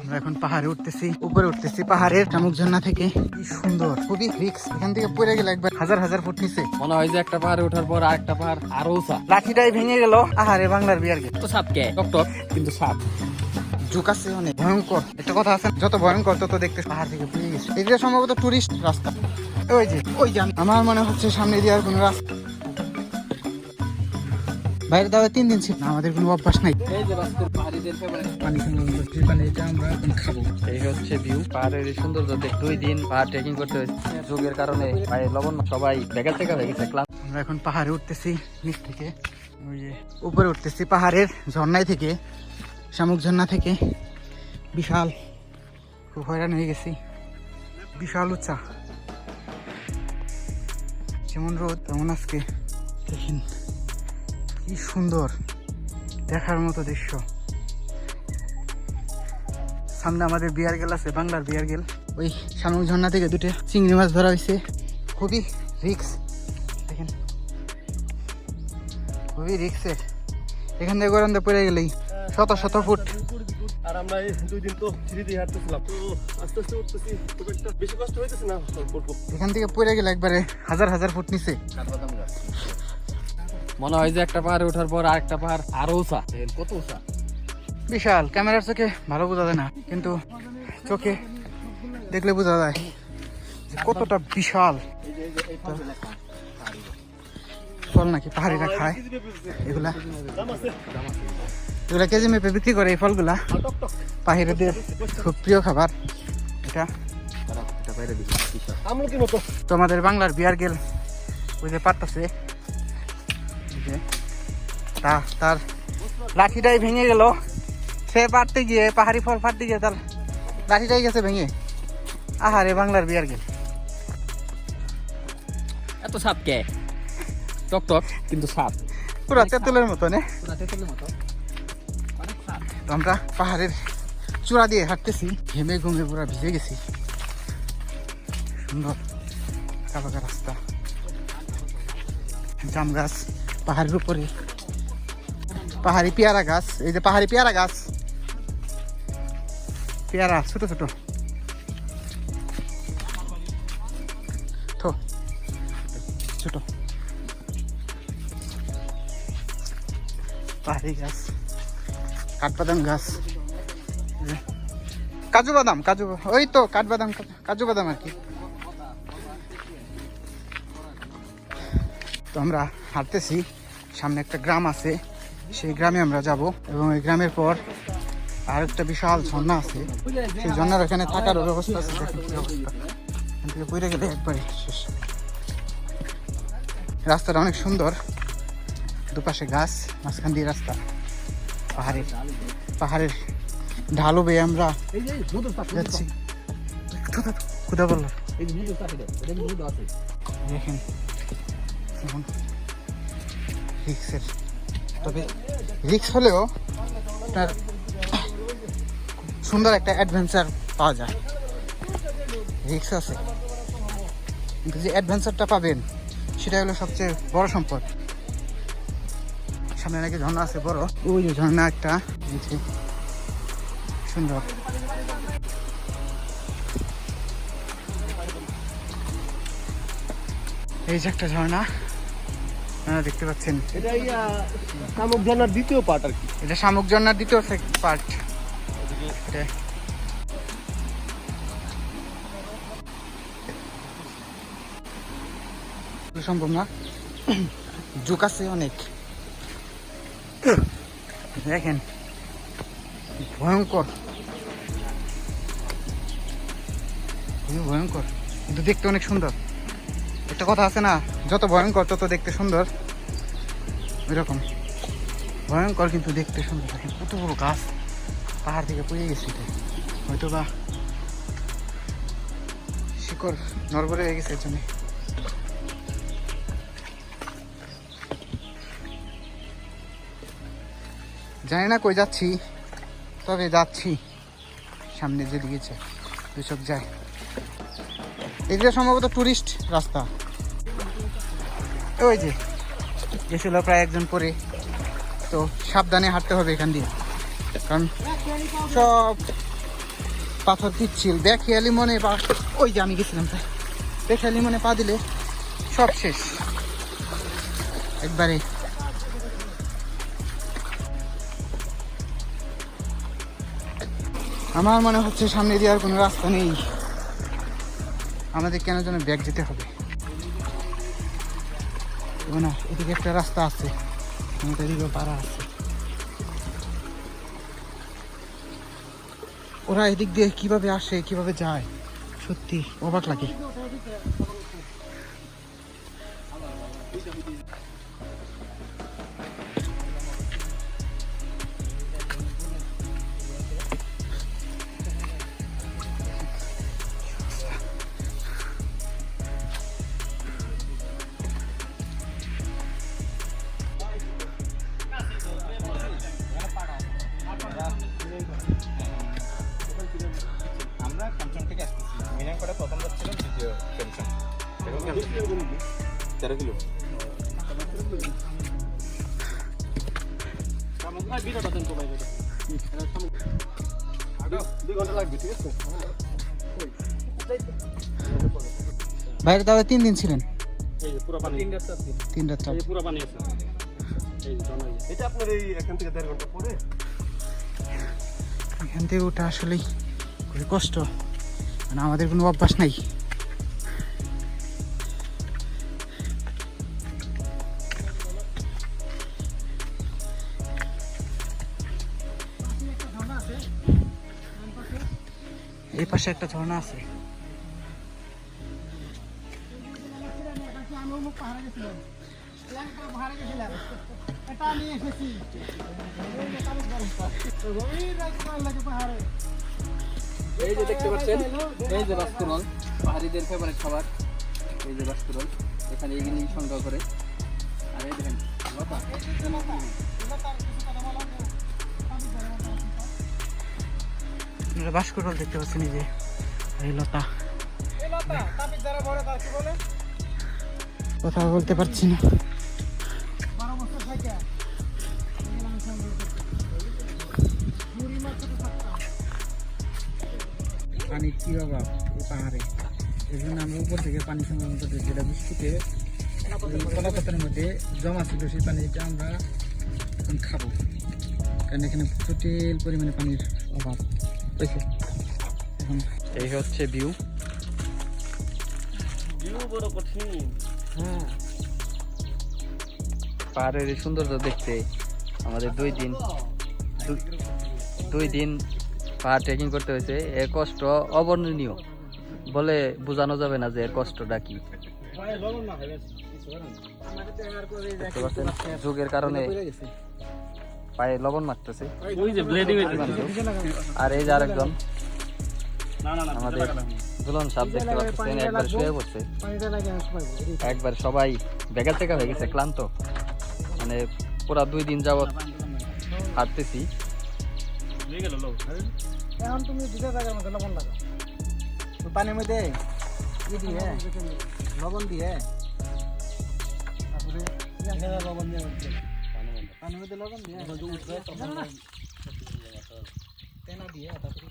আমরা এখন পাহাড়ে উঠতেছি উপরে উঠতেছি পাহাড়ের শামুক ঝর্ণা থেকে। কি সুন্দর খুবই রিক্স। এখান থেকে পড়ে গেলে একবার হাজার হাজার ফুট নিচে। মনে হয় যে একটা পাহাড়ে ওঠার পর আরেকটা পাহাড় আরও উঁচা। লাঠিটাই ভেঙে গেল। আহারে বাংলার বিয়ার তো সাপ কে? টক কিন্তু সাপ। যুগ অনেক। ভয়ঙ্কর। একটা কথা আছে যত ভয়ঙ্কর তত দেখতে পাহাড় থেকে পড়ে গেছে। এটা সম্ভবত টুরিস্ট রাস্তা। ওই যে ওই যে আমার মনে হচ্ছে সামনে দিয়ে আর কোনো রাস্তা বাইরে দাওয়া তিন দিন ছিল না, আমাদের কোনো অভ্যাস নাই। এই যে পানি পানি এটা আমরা এখন খাব। এই হচ্ছে ভিউ পাহাড়ের সৌন্দর্য দুই দিন পাহাড় ট্রেকিং করতে হয়েছে। যুগের কারণে পায়ে লবণ সবাই বেকার থেকে হয়ে গেছে ক্লাস আমরা এখন পাহাড়ে উঠতেছি নিচ থেকে ওই যে উপরে উঠতেছি পাহাড়ের ঝর্ণায় থেকে শামুক ঝর্ণা থেকে। বিশাল খুব হয়রান হয়ে গেছি। বিশাল উঁচা যেমন রোদ তেমন আজকে দেখেন কি সুন্দর দেখার মতো দৃশ্য। সামনে আমাদের বিয়ার গেল আছে বাংলার বিয়ার গেল। ওই শামুক ঝর্ণা থেকে দুটো চিংড়ি মাছ ধরা হয়েছে। খুবই রিক্স। দেখেন। খুবই রিক্সের। এখান থেকে গরমে পড়ে গেলেই শত শত ফুট। আর আমরা এই দুই দিন তো সিঁড়ি দিয়ে হাঁটতেছিলাম। তো আস্তে আস্তে উঠতেছি খুব একটা বেশি কষ্ট হইতেছে না এখান থেকে পড়ে গেলে একবারে হাজার হাজার ফুট নিচে। মনে হয় যে একটা পাহাড়ে ওঠার পর আরেকটা পাহাড় আরও উঁচা। কত উঁচা? বিশাল ক্যামেরার চোখে ভালো বোঝা যায় না কিন্তু চোখে দেখলে বোঝা যায় যে কতটা বিশাল। ফল নাকি পাহাড়িরা খায়। এগুলা এগুলা কেজি মেপে বিক্রি করে এই ফলগুলা। টক টক পাহাড়িদের খুব প্রিয় খাবার এটা। আমলকির মতো তো আমাদের বাংলার বিয়ার গেল ওই যে পারতাছে। তার লাঠিটাই ভেঙে গেল। সে পারতে গিয়ে পাহাড়ি ফল ফাটতে গিয়ে তার লাঠিটাই গেছে ভেঙে। আহারে বাংলার বিয়ার গেল। এত সাপ কে? টক টক কিন্তু সাপ। পুরো তেঁতুলের মতো নে? আমরা পাহাড়ের চূড়া দিয়ে হাঁটতেছি। ঘেমে ঘুমে পুরো ভিজে গেছি। সুন্দর কাবাকা রাস্তা। জাম গাছ পাহাড়ের উপরে। পাহাড়ি পেয়ারা গাছ, এই যে পাহাড়ি পেয়ারা গাছ। পেয়ারা, ছোট ছোট। ছোট। পাহাড়ি গাছ, কাঠবাদাম গাছ। কাজু বাদাম, কাজু ওই তো কাঠবাদাম, কাজু বাদাম আর কি। তো আমরা হাঁটতেছি, সামনে একটা গ্রাম আছে। সেই গ্রামে আমরা যাব এবং এই গ্রামের পর আর একটা বিশাল ঝর্ণা আছে। সেই ঝর্ণার এখানে থাকার ব্যবস্থা আছে, দেখেন গেলে একবারে শেষ। রাস্তাটা অনেক সুন্দর। দুপাশে গাছ, মাঝখান দিয়ে রাস্তা। পাহাড়ের পাহাড়ের ঢালু বেয়ে আমরা যাচ্ছি। খুদা বলল। দেখেন তবে রিক্স হলেও আপনার সুন্দর একটা অ্যাডভেঞ্চার পাওয়া যায়। রিক্স আছে। কিন্তু যে অ্যাডভেঞ্চারটা পাবেন, সেটা হলো সবচেয়ে বড় সম্পদ। সামনে নাকি ঝর্ণা আছে, বড়। ওই যে ঝর্ণা একটা সুন্দর। এই যে একটা ঝর্ণা। আপনারা দেখতে পাচ্ছেন। এটা শামুক ঝর্ণার দ্বিতীয় পার্ট আর কি। এটা শামুক ঝর্ণার দ্বিতীয় পার্ট এটা। সম্ভব না। জুক আছে অনেক। দেখেন ভয়ঙ্কর। ভয়ঙ্কর। কিন্তু দেখতে অনেক সুন্দর। একটা কথা আছে না, যত ভয়ঙ্কর তত দেখতে সুন্দর। এরকম ভয়ঙ্কর কিন্তু দেখতে সুন্দর কত বড় গাছ। পাহাড় থেকে পড়ে গেছে এটা। হয়তো বা শিকড় নড়বড়ে হয়ে গেছে এর জানি না কই যাচ্ছি, তবে যাচ্ছি। সামনে যে দিয়েছে দুচক যায়। এগুলো সম্ভবত টুরিস্ট রাস্তা। ওই যে, গেছিল প্রায় একজন পরে। তো সাবধানে হাঁটতে হবে এখান দিয়ে। কারণ সব পাথর পিচ্ছিল। বেখেয়ালি মনে পা, ওই যে আমি গেছিলাম তাই। বেখেয়ালি মনে পা দিলে সব শেষ। একবারে। আমার মনে হচ্ছে সামনে দিয়ে আর কোনো রাস্তা নেই। আমাদের কেন যেন ব্যাগ যেতে হবে। না, এদিকে একটা রাস্তা আছে, আমাদের এদিকে পাড়া আছে। ওরা এদিক দিয়ে কীভাবে আসে, কীভাবে যায়, সত্যি অবাক লাগে। তেরো কিলো বাইরে তাহলে তিন দিন ছিলেন? তিন পুরো। এটা আপনার এই এখান থেকে দেড় ঘণ্টা পরে এখান থেকে ওঠা আসলেই খুবই কষ্ট। মানে আমাদের কোনো অভ্যাস নাই। এই পাশে একটা ঝর্ণা আছে। এই যে দেখতে পাচ্ছেন, এই যে বাস্তুরল, পাহাড়িদের ফেভারিট খাবার। এই যে বাস্তুরল, এখানে এগুলি সংগ্রহ করে। আর এই দেখেন, লতা। আপনারা বাসকটল দেখতে পাচ্ছেন এই যে এই লতা। কথা বলতে পারছি না। পানির কি অভাব? এই পাহাড়ে। এই জন্য আমরা উপর থেকে পানি সংগ্রহ করতে যেটা বৃষ্টিতে কলাপাতার মধ্যে জমা ছিল সেই পানিটা আমরা এখন খাব। কারণ এখানে প্রচুর পরিমাণে পানির অভাব। এই হচ্ছে ভিউ ভিউ বড় কঠিন। পাহাড়ের সৌন্দর্য দেখতে আমাদের দুই দিন দুই দিন পাহাড় ট্রেকিং করতে হয়েছে। এর কষ্ট অবর্ণনীয় বলে বোঝানো যাবে না যে এর কষ্টটা কি। যুগের কারণে পায়ে লবণ মারতেছে। আর এই যে আরেকজন। না না না আমাদের দুলন সাপ দেখতে পাচ্ছেন একবার শুয়ে পড়ছে। একবার সবাই বেগা টেকা হয়ে গেছে ক্লান্ত। মানে পুরা দুই দিন যাবত হাঁটতেছি। এখন তুমি দুটো জায়গার মধ্যে লবণ লাগাও। পানির মধ্যে ই দিয়ে লবণ দিয়ে তারপরে লবণ দিয়ে পানির মধ্যে লবণ দিয়ে তেনা দিয়ে তারপরে